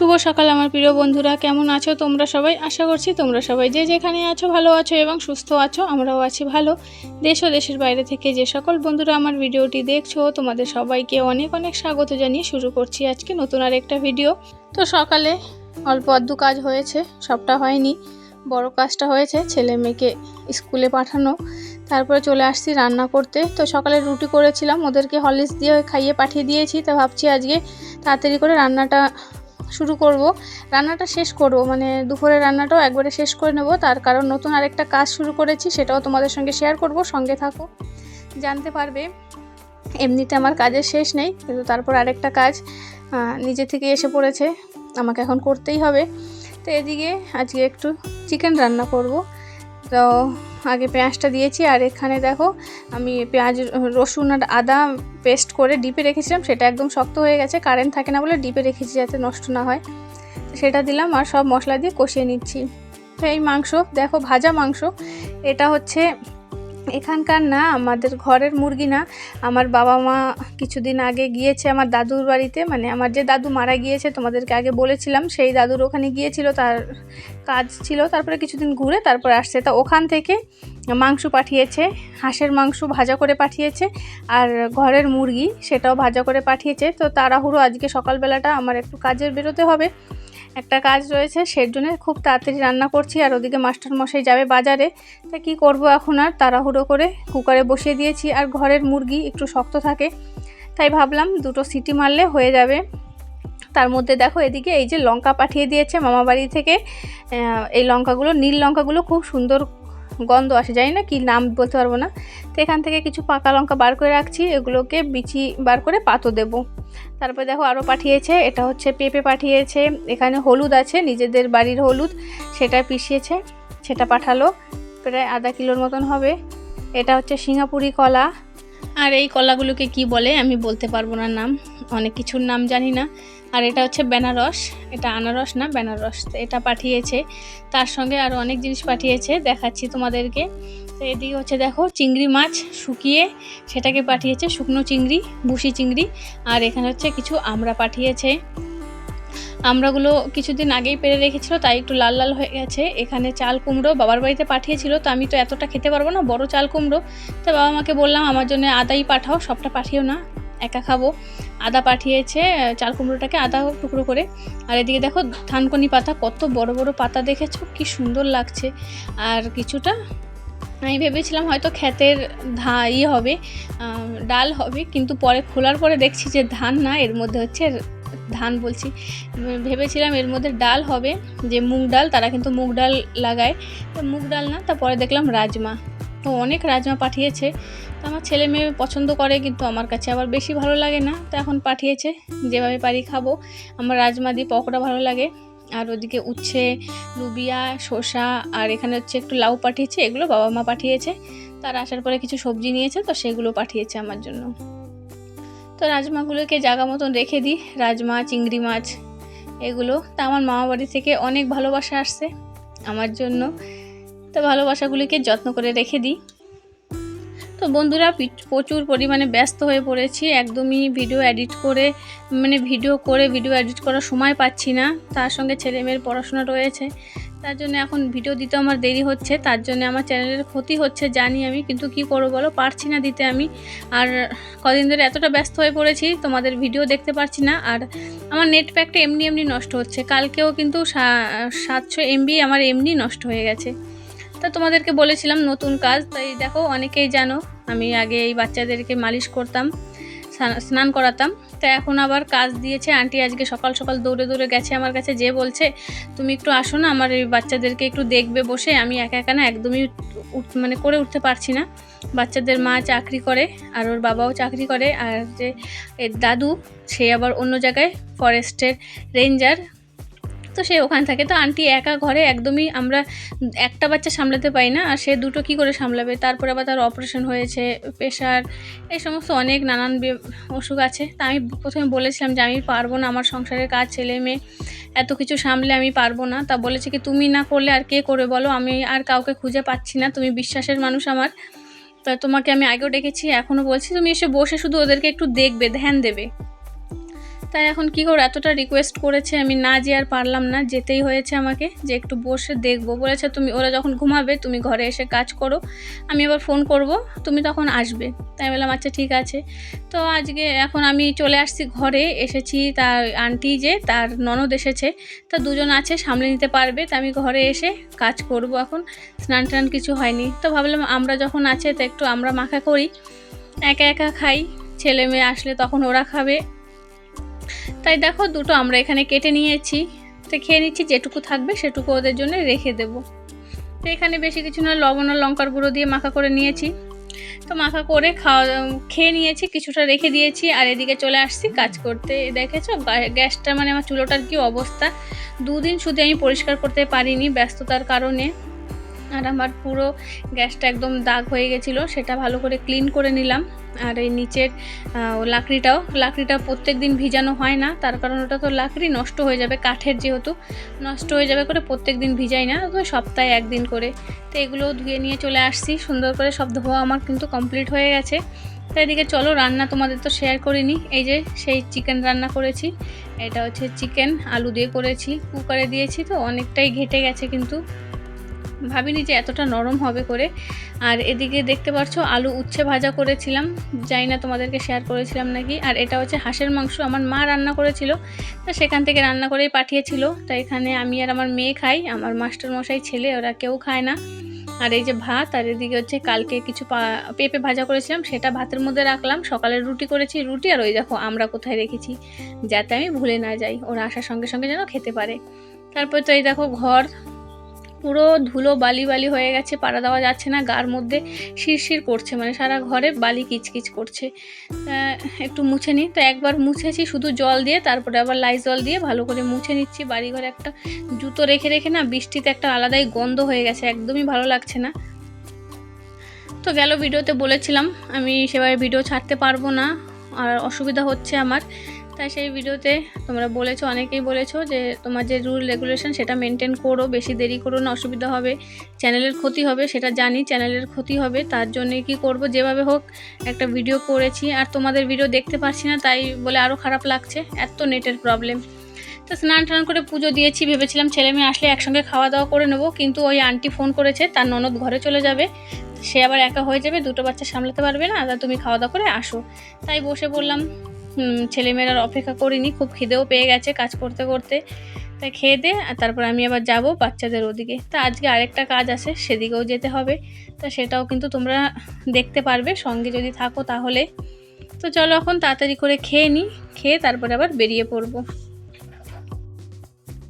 শুভ সকাল আমার প্রিয় বন্ধুরা, কেমন আছো তোমরা সবাই? আশা করছি তোমরা সবাই যে যেখানে আছো ভালো আছো এবং সুস্থ আছো, আমরাও আছি ভালো। দেশ ও দেশের বাইরে থেকে যে সকল বন্ধুরা আমার ভিডিওটি দেখছ, তোমাদের সবাইকে অনেক অনেক স্বাগত জানিয়ে শুরু করছি আজকে নতুন আর একটা ভিডিও। তো সকালে অল্প আধটু কাজ হয়েছে, সবটা হয়নি। বড় কাজটা হয়েছে, ছেলে মেয়েকে স্কুলে পাঠানো। তারপরে চলে আসছি রান্না করতে। তো সকালে রুটি করেছিলাম, ওদেরকে হলিস দিয়ে খাইয়ে পাঠিয়ে দিয়েছি। তো ভাবছি আজকে তাড়াতাড়ি করে রান্নাটা শুরু করব। রান্নাটা শেষ করব। মানে দুপুরের রান্নাটাও একবারে শেষ করে নেব। তার কারণ নতুন আরেকটা কাজ শুরু করেছি, সেটাও তোমাদের সঙ্গে শেয়ার করব। সঙ্গে থাকো। জানতে পারবে, এমনিতে আমার কাজের শেষ নেই, কিন্তু তারপর আরেকটা কাজ নিজে থেকে এসে পড়েছে। আমাকে এখন করতেই হবে। তো এদিকে আজকে একটু চিকেন রান্না করব। তো আগে পেঁয়াজটা দিয়েছি আর এখানে দেখো আমি পেঁয়াজ, রসুন আর আদা পেস্ট করে ডিপে রেখেছিলাম, সেটা একদম শক্ত হয়ে গেছে, কারেন্ট থাকে না বলে ডিপে রেখেছি যাতে নষ্ট না হয়। সেটা দিলাম আর সব মশলা দিয়ে কষিয়ে নিচ্ছি। এই মাংস, দেখো ভাজা মাংস, এটা হচ্ছে এখানকার না, আমাদের ঘরের মুরগি না, আমার বাবা মা কিছুদিন আগে গিয়েছে আমার দাদুর বাড়িতে মানে আমার যে দাদু মারা গিয়েছে তোমাদেরকে আগে বলেছিলাম, সেই দাদুর ওখানে গিয়েছিল, তার কাজ ছিল, তারপরে কিছুদিন ঘুরে তারপরে আসছে। তা ওখান থেকে মাংস পাঠিয়েছে, হাঁসের মাংস ভাজা করে পাঠিয়েছে, আর ঘরের মুরগি সেটাও ভাজা করে পাঠিয়েছে। তো তাড়াহুড়ো আজকে সকালবেলাটা আমার একটু কাজের বেরোতে হবে। একটা কাজ রয়েছে সেই জন্য খুব তাড়াতাড়ি রান্না করছি। আর ওদিকে মাস্টার মশাই যাবে বাজারে। তা কি করব এখন আর? তাড়াহুড়ো করে কুকারে বসিয়ে দিয়েছি। আর ঘরের মুরগি একটু শক্ত থাকে, তাই ভাবলাম দুটো সিটি মারলে হয়ে যাবে। তার মধ্যে দেখো এদিকে এই যে লঙ্কা পাঠিয়ে দিয়েছে মামাবাড়ি থেকে। এই লঙ্কাগুলো, নীল লঙ্কাগুলো খুব সুন্দর গন্ধ আসে, জানি না কি নাম বলতে পারব না। তো এখান থেকে কিছু পাকা লঙ্কা বার করে রাখছি, এগুলোকে বিচি বার করে পাতো দেবো। তারপরে দেখো আরও পাঠিয়েছে, এটা হচ্ছে পেঁপে পাঠিয়েছে, এখানে হলুদ আছে, নিজেদের বাড়ির হলুদ, সেটা পিষিয়েছে, সেটা পাঠালো, প্রায় আধা কিলোর মতন হবে। এটা হচ্ছে সিঙ্গাপুরি কলা আর এই কলাগুলোকে কি বলে আমি বলতে পারব না নাম, অনেক কিছুর নাম জানি না। আর এটা হচ্ছে বেনারস, এটা আনারস না, বেনারস। এটা পাঠিয়েছে, তার সঙ্গে আরও অনেক জিনিস পাঠিয়েছে, দেখাচ্ছি তোমাদেরকে। তো এদিকে হচ্ছে দেখো, চিংড়ি মাছ শুকিয়ে সেটাকে পাঠিয়েছে, শুকনো চিংড়ি বুসি চিংড়ি। আর এখানে হচ্ছে কিছু আমরা পাঠিয়েছে। আমড়াগুলো কিছুদিন আগেই পেরে রেখেছিল, তাই একটু লাল লাল হয়ে গেছে। এখানে চাল কুমড়ো বাবার বাড়িতে পাঠিয়েছিল, তো আমি তো এতটা খেতে পারব না, বড় চাল কুমড়ো। তো বাবা মাকে বললাম, আমার জন্য আদাই পাঠাও, সবটা পাঠিও না, একা খাব। আদা পাঠিয়েছে, চাল কুমড়োটাকে আদা টুকরো করে। আর এদিকে দেখো থানকনি পাতা, কত বড় বড় পাতা দেখেছ, কি সুন্দর লাগছে। আর কিছুটা, আমি ভেবেছিলাম হয়তো ক্ষেতের ধা ইয়ে হবে ডাল হবে, কিন্তু পরে, খোলার পরে দেখছি যে ধান না, এর মধ্যে হচ্ছে ধান বলছি, ভেবেছিলাম এর মধ্যে ডাল হবে, যে মুগ ডাল, তারা কিন্তু মুগ ডাল লাগায়। তো মুগ ডাল না, তারপরে দেখলাম রাজমা। তো অনেক রাজমা পাঠিয়েছে। তো আমার ছেলে মেয়ে পছন্দ করে, কিন্তু আমার কাছে আবার বেশি ভালো লাগে না। তো এখন পাঠিয়েছে, যেভাবে পারি খাব। আমার রাজমা দিয়ে পকোড়া ভালো লাগে। আর ওদিকে উচ্ছে লুবিয়া শসা, আর এখানে হচ্ছে একটু লাউ পাঠিয়েছে, এগুলো বাবা মা পাঠিয়েছে। তার আসার পরে কিছু সবজি নিয়েছে, তো সেগুলো পাঠিয়েছে আমার জন্য। তো রাজমাগুলোকে জায়গা মতন রেখে দিই, রাজমা, চিংড়ি মাছ, এগুলো। তা আমার মামা বাড়ি থেকে অনেক ভালোবাসা আসছে আমার জন্য। তো ভালোবাসাগুলিকে যত্ন করে রেখে দিই। তো বন্ধুরা প্রচুর পরিমাণে ব্যস্ত হয়ে পড়েছি। একদমই ভিডিও এডিট করে মানে ভিডিও করে ভিডিও এডিট করার সময় পাচ্ছি না। তার সঙ্গে ছেলেমেয়ের পড়াশোনা রয়েছে। তার জন্য এখন ভিডিও দিতে আমার দেরি হচ্ছে, তার জন্য আমার চ্যানেলের ক্ষতি হচ্ছে জানি আমি, কিন্তু কি করব বলো? পারছি না দিতে আমি। আর কদিন ধরে এতটা ব্যস্ত হয়ে পড়েছি, তোমাদের ভিডিও দেখতে পারছি না। আর আমার নেট প্যাকটা এমনি এমনি নষ্ট হচ্ছে। কালকেও কিন্তু সাতশো এমবি আমার এমনি নষ্ট হয়ে গেছে। তা তোমাদেরকে বলেছিলাম নতুন কাজ, তাই দেখো, অনেকেই জানো, আমি আগে এই বাচ্চাদেরকে মালিশ করতাম। স্নান করাতাম। তো এখন আবার কাজ দিয়েছে। আন্টি আজকে সকাল সকাল দৌড়ে দৌড়ে গেছে আমার কাছে, যে বলছে, তুমি একটু আসো না, আমার এই বাচ্চাদেরকে একটু দেখবে বসে। আমি একা একা না একদমই মানে করে উঠতে পারছি না। বাচ্চাদের মা চাকরি করে, আর ওর বাবাও চাকরি করে। আর যে দাদু, সে আবার অন্য জায়গায় ফরেস্টের রেঞ্জার তো সে ওখানে থাকে। তো আন্টি একা ঘরে একদমই আমরা একটা বাচ্চা সামলাতে পারি না, আর সে দুটো কি করে সামলাবে? তারপরে আবার তার অপারেশন হয়েছে প্রেশার এই সমস্ত অনেক নানান অসুখ আছে। তা আমি প্রথমে বলেছিলাম যে আমি পারব না আমার সংসারের কাজ, ছেলে মেয়ে, এত কিছু সামলে আমি পারব না। তা বলেছে কি, তুমি না করলে আর কে করে বলো? আমি আর কাউকে খুঁজে পাচ্ছি না, তুমি বিশ্বাসের মানুষ আমার। তা তোমাকে আমি আগেও ডেকেছি এখনও বলছি। তুমি এসে বসে শুধু ওদেরকে একটু দেখবে, ধ্যান দেবে। তাই এখন কি করো এতটা রিকোয়েস্ট করেছে, আমি না যে আর পারলাম না, যেতেই হয়েছে আমাকে যে একটু বসে দেখব। বলেছে, তুমি, ওরা যখন ঘুমাবে, তুমি ঘরে এসে কাজ করো। আমি আবার ফোন করব, তুমি তখন আসবে। তাই বললাম আচ্ছা ঠিক আছে। তো আজকে এখন আমি চলে আসছি ঘরে, এসেছি তার আন্টি যে, তার ননদ এসেছে। তা দুজন আছে, সামলে নিতে পারবে। তা আমি ঘরে এসে কাজ করব এখন। স্নান টান কিছু হয়নি। তো ভাবলাম, আমরা যখন আছে, তো একটু আমরা মাখা করি। একা একা খাই। ছেলে মেয়ে আসলে তখন ওরা খাবে। তাই দেখো দুটো আমরা এখানে কেটে নিয়েছি। তো খেয়ে নিচ্ছি, যেটুকু থাকবে সেটুকু ওদের জন্য রেখে দেবো। তো এখানে বেশি কিছু না, লবণ আর লঙ্কার গুঁড়ো দিয়ে মাখা করে নিয়েছি। তো মাখা করে খাওয়া, খেয়ে নিয়েছি, কিছুটা রেখে দিয়েছি। আর এদিকে চলে আসছি কাজ করতে। দেখেছ? গ্যাসটা মানে আমার চুলোটার কি অবস্থা? দুদিন শুধু আমি পরিষ্কার করতে পারিনি ব্যস্ততার কারণে। আর আমার পুরো গ্যাসটা একদম দাগ হয়ে গেছিল, সেটা ভালো করে ক্লিন করে নিলাম। আর এই নিচের লাকড়িটাও, লাকড়িটা প্রত্যেক দিন ভিজানো হয় না, তার কারণ ওটা তো লাকড়ি নষ্ট হয়ে যাবে, কাঠের যেহেতু, নষ্ট হয়ে যাবে করে প্রত্যেক দিন ভিজাই না তো সপ্তাহে একদিন করে। তো এগুলোও ধুয়ে নিয়ে চলে আসছি, সুন্দর করে সব ধোয়া আমার কিন্তু কমপ্লিট হয়ে গেছে। তো এদিকে চলো, রান্না তোমাদের তো শেয়ার করিনি এই যে সেই চিকেন রান্না করেছি, এটা হচ্ছে চিকেন আলু দিয়ে করেছি কুকারে দিয়েছি তো, অনেকটাই ঘেটে গেছে কিন্তু। ভাবিনি যে এতটা নরম হবে করে। আর এদিকে দেখতে পাচ্ছ, আলু উচ্ছে ভাজা করেছিলাম। জানি না তোমাদেরকে শেয়ার করেছিলাম নাকি। আর এটা হচ্ছে হাঁসের মাংস। আমার মা রান্না করেছিল, তো সেখান থেকে রান্না করেই পাঠিয়েছিল। তা এখানে আমি আর আমার মেয়ে খাই, আমার মাস্টার মশাই ছেলে, ওরা কেউ খায় না। আর এই যে ভাত, আর এদিকে হচ্ছে কালকে কিছু পেঁপে ভাজা করেছিলাম, সেটা ভাতের মধ্যে রাখলাম। সকালে রুটি করেছি, রুটি আর ওই দেখো আমরা কোথায় রেখেছি, যাতে আমি ভুলে না যাই, ওরা আসার সঙ্গে সঙ্গে যেন খেতে পারে। তারপর তো এই দেখো ঘর পুরো ধুলো বালি বালি হয়ে গেছে, পাড়া দেওয়া যাচ্ছে না, গার মধ্যে শিরশির করছে মানে সারা ঘরে বালি কিচকিচ করছে। একটু মুছে নিই। তো একবার মুছেছি শুধু জল দিয়ে, তারপরে আবার লাই জল দিয়ে ভালো করে মুছে নিচ্ছি। বাড়িঘরে একটা জুতো রেখে রেখে না, বৃষ্টিতে একটা আলাদাই গন্ধ হয়ে গেছে, একদমই ভালো লাগছে না। তো গেল ভিডিওতে বলেছিলাম, আমি সেভাবে ভিডিও ছাড়তে পারব না, আর অসুবিধা হচ্ছে আমার। তাই সেই ভিডিওতে তোমরা বলেছ, অনেকেই বলেছ যে তোমার যে রুল রেগুলেশন সেটা মেনটেন করো, বেশি দেরি করো না, অসুবিধা হবে। চ্যানেলের ক্ষতি হবে, সেটা জানি চ্যানেলের ক্ষতি হবে, তার জন্য কি করব? যেভাবে হোক একটা ভিডিও করেছি, আর তোমাদের ভিডিও দেখতে পারছি না, তাই বলে আরও খারাপ লাগছে, এত নেটের প্রবলেম তো স্নান টান করে পুজো দিয়েছি, ভেবেছিলাম ছেলে মেয়ে আসলে একসঙ্গে খাওয়া দাওয়া করে নেব, কিন্তু ওই আন্টি ফোন করেছে, তার ননদ ঘরে চলে যাবে। সে আবার একা হয়ে যাবে, দুটো বাচ্চা সামলাতে পারবে না তুমি খাওয়া দাওয়া করে আসো। তাই বসে বললাম ছেলেমেয়েরা অপেক্ষা করিনি, খুব খিদেও পেয়ে গেছে কাজ করতে করতে। তাই খেয়ে দে, আর তারপর আমি আবার যাব বাচ্চাদের ওদিকে। তা আজকে আরেকটা কাজ আছে, সেদিকেও যেতে হবে। তা সেটাও কিন্তু তোমরা দেখতে পারবে, সঙ্গে যদি থাকো তাহলে। তো চলো এখন তাড়াতাড়ি করে খেয়ে নিই খেয়ে তারপরে আবার বেরিয়ে পড়ব।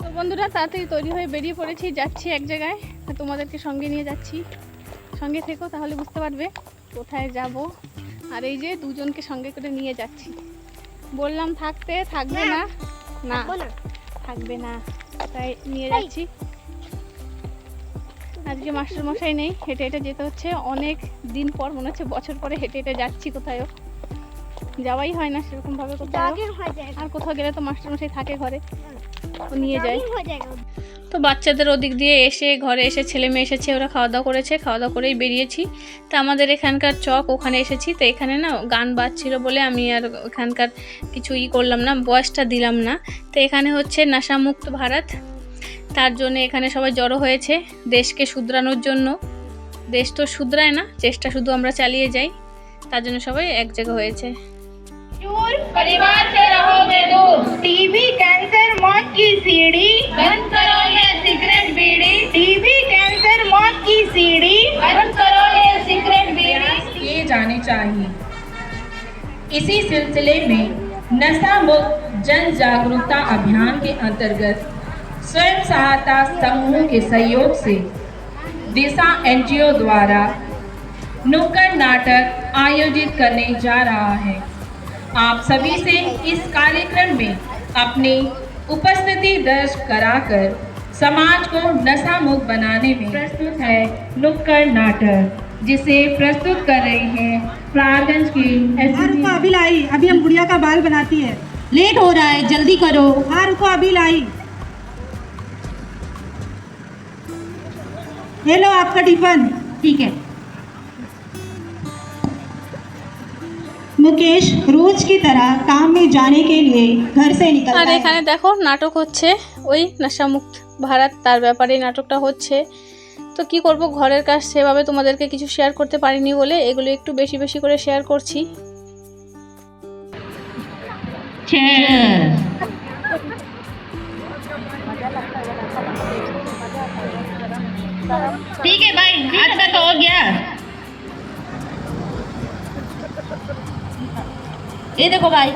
তো বন্ধুরা, তাড়াতাড়ি তৈরি হয়ে বেরিয়ে পড়েছি, যাচ্ছি এক জায়গায়। তোমাদেরকে সঙ্গে নিয়ে যাচ্ছি। সঙ্গে থেকো, তাহলে বুঝতে পারবে কোথায় যাব। আর এই যে দুজনকে সঙ্গে করে নিয়ে যাচ্ছি। বললাম থাকতে থাকবে না। না? থাকবে না। তাই নিয়ে যাচ্ছি। আজকে মাস্টার মশাই নেই হেঁটে হেঁটে যেতে হচ্ছে। অনেক দিন পর মনে হচ্ছে বছর পরে হেঁটে হেঁটে যাচ্ছি কোথায় যাওয়াই হয় না সেরকম ভাবে কোথাও আর কোথাও গেলে তো মাস্টার মশাই থাকে ঘরে। নিয়ে যায় তো বাচ্চাদের ওদিক দিয়ে এসে, ঘরে এসে ছেলে মেয়ে এসেছে, ওরা খাওয়া দাওয়া করেছে খাওয়া দাওয়া করেই বেরিয়েছি। তা আমাদের এখানকার চক ওখানে এসেছি, তো এখানে না গান বাজছিল বলে আমি আর এখানকার কিছু ই করলাম না বয়সটা দিলাম না। তো এখানে হচ্ছে নেশামুক্ত ভারত। তার জন্য এখানে সবাই জড়ো হয়েছে, দেশকে শুধরানোর জন্য। দেশ তো শুধরায় না, চেষ্টা শুধু আমরা চালিয়ে যাই। তার জন্য সবাই এক জায়গা হয়েছে। दूर परिवार से रहोगे दूर टीबी कैंसर मौत की सीढ़ी। बंद करो ये सिगरेट बीड़ी। टीबी कैंसर मौत की सीढ़ी। बंद करो ये सिगरेट बीड़ी। किए जाने चाहिए। इसी सिलसिले में नशा मुक्त जन जागरूकता अभियान के अंतर्गत स्वयं सहायता समूह के सहयोग से दिशा एनजीओ द्वारा नुक्कड़ नाटक आयोजित करने जा रहा है। आप सभी से इस कार्यक्रम में अपनी उपस्थिति दर्ज कराकर समाज को नशा मुक्त बनाने में प्रस्तुत है नुक्कड़ नाटक, जिसे प्रस्तुत कर रही हैं प्रारगंज की रुको अभी लाई, अभी हम गुड़िया का बाल बनाती है। लेट हो रहा है, जल्दी करो। हाँ रुको अभी लाई। ये लो आपका टिफन। ठीक है। मुकेश रोज की तरह काम में जाने के लिए घर से আর निकलता है এখানে দেখো নাটক হচ্ছে ওই নেশামুক্ত ভারত তার ব্যাপারে নাটকটা হচ্ছে তো কি করব ঘরের কাজ সেভাবে তোমাদেরকে কিছু শেয়ার করতে পারিনি বলে এগুলো একটু বেশি বেশি করে শেয়ার করছি ठीक है भाई आज का तो ये देखो भाई,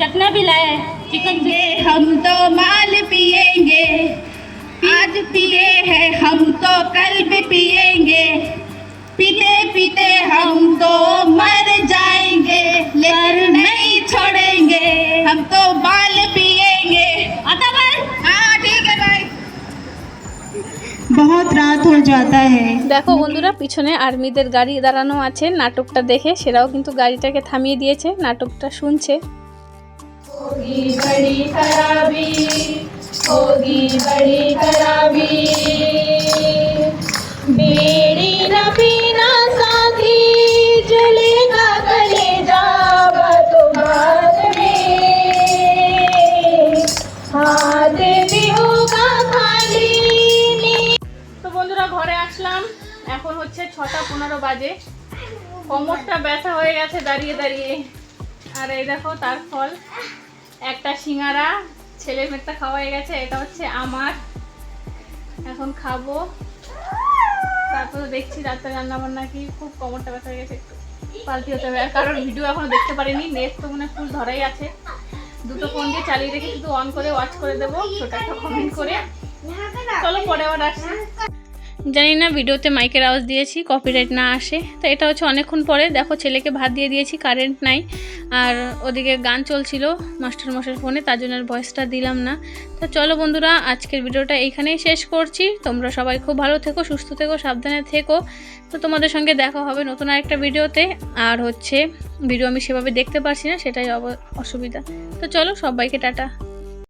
चटना भी है चिकन से हम तो माल पिएँगे आज पिए हैं हम तो कल भी पिएँगे पीते पीते हम तो मर जाएँगे, लेकिन नहीं छोड़ेंगे। हम तो जाता है দেখো বন্ধুরা পিছনে আর্মিদের গাড়ি দাঁড়ানো আছে নাটকটা দেখে সেরাও কিন্তু গাড়িটাকে থামিয়ে দিয়েছে নাটকটা শুনছে তো পনেরো বাজে। কোমরটা ব্যথা হয়ে গেছে দাঁড়িয়ে দাঁড়িয়ে। আর এই দেখো, তার ফল। একটা সিঙ্গারা, ছেলে মেয়েটা খাওয়া হয়ে গেছে, এটা হচ্ছে আমার। এখন খাব। তারপর দেখছি রাতে রান্না বান্না কি, খুব কোমরটা ব্যথা হয়ে গেছে, একটু পাল্টি হতে হবে। আর কারোর ভিডিও এখনও দেখতে পারিনি, নেট তো মনে ফুল ধরাই আছে। দুটো ফোন দিয়ে চালিয়ে রেখে শুধু অন করে ওয়াচ করে দেবো। ছোট একটা কমেন্ট করে। চলো পরে আবার আসি জানি না ভিডিওতে মাইকের আওয়াজ দিয়েছি কপিরাইট না আসে। তো এটা হচ্ছে অনেকক্ষণ পরে, দেখো ছেলেকে ভাত দিয়ে দিয়েছি কারেন্ট নাই। আর ওদিকে গান চলছিল মাস্টার মশার ফোনে তার জন্য ভয়েসটা দিলাম না। তো চলো বন্ধুরা, আজকের ভিডিওটা এইখানেই শেষ করছি। তোমরা সবাই খুব ভালো থেকো, সুস্থ থেকো, সাবধানে থেকো। তো তোমাদের সঙ্গে দেখা হবে নতুন আরেকটা ভিডিওতে। আর হচ্ছে ভিডিও আমি সেভাবে দেখতে পারছি না, সেটাই অসুবিধা। তো চলো সবাইকে টাটা।